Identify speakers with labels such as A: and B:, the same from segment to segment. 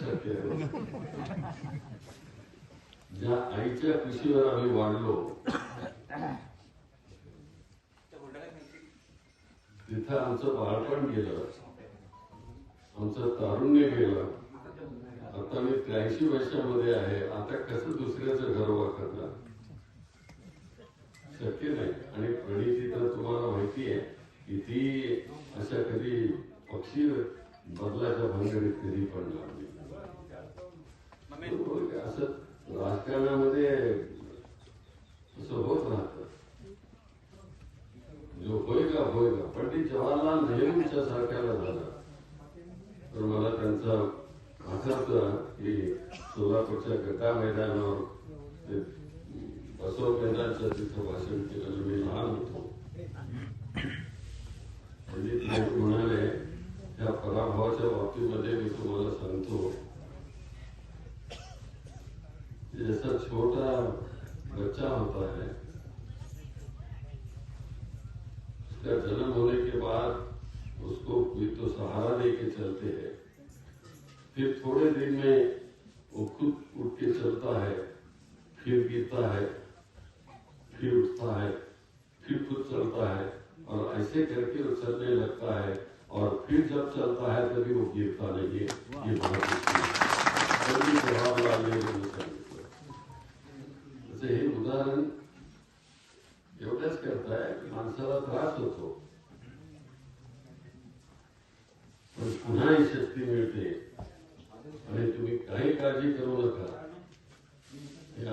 A: शक्य ज्या आईच्या कुशीवर आम्ही वाढलो तिथं आमचं बाळपण गेलं आमचं तारुण्य गेलं. आता मी त्र्याऐंशी वर्षामध्ये आहे. आता कसं दुसऱ्याचं घर वाकरणार शक्य नाही. आणि प्रणिती तर तुम्हाला माहिती आहे की ती अशा कधी पक्षी बदलाच्या भानगडीत कधी पडणार नाही. असं राजकारणामध्ये असं होत राहत. जो होय का होय का पंडित जवाहरलाल नेहरूंच्या सरकारला झाला. तर मला त्यांचा आठवत की सोलापूरच्या गटा मैदानावर ते बसव मैदानचं तिथं भाषण केलं. मी लहान होतो. पंडित नेहरू म्हणाले त्या पराभवाच्या बाबतीमध्ये मी तुम्हाला सांगतो जैसा छोटा बच्चा होता है, उसका जन्म होने के बाद उसको कोई तो सहारा दे के चलते हैं। फिर थोड़े दिन में वो खुद उठ के चलता है, फिर गिरता है, फिर उठता है, फिर खुद चलता है और ऐसे करके वो चलने लगता है और फिर जब चलता है तभी वो गिरता नहीं है। करताय की माणसाला त्रास होतो. पण पुन्हा ही शक्ती मिळते. आणि तुम्ही काही काळजी करू नका.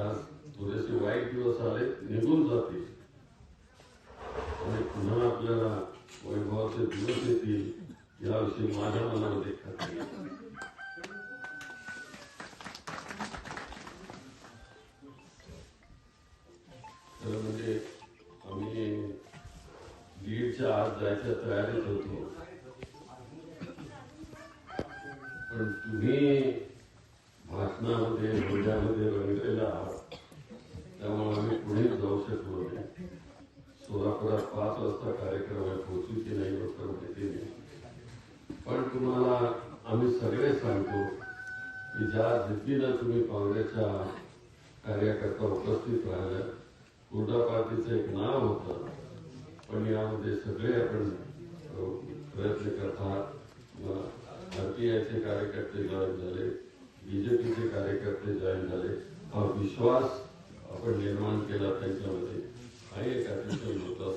A: आज थोडेसे वाईट दिवस आले निघून जातील. आणि पुन्हा आपल्याला वैभवाचे दिवस येतील याविषयी माझ्या मनामध्ये खात्री बीडच्या आज जायच्या तयारीत होतो. पण तुम्ही भाषणामध्ये बोलण्यामध्ये रंगलेला आहात. त्यामुळे आम्ही पुढे जाऊ शकलो नाही. सोलापुरात पाच वाजता कार्यक्रम आहे. पोहोचू की नाही लवकर माहिती नाही. पण तुम्हाला आम्ही सगळे सांगतो की ज्या जिद्दीनं तुम्ही काँग्रेसच्या कार्यकर्ता उपस्थित राहिल्या हुडा पार्टीचं एक नाव होतं. पण यामध्ये सगळे आपण अ, प्रयत्न करतात आरपीआयचे कार्यकर्ते जॉईन झाले बीजेपीचे कार्यकर्ते जॉईन झाले हा विश्वास आपण निर्माण केला त्यांच्यामध्ये हा एक अतिशय मोठा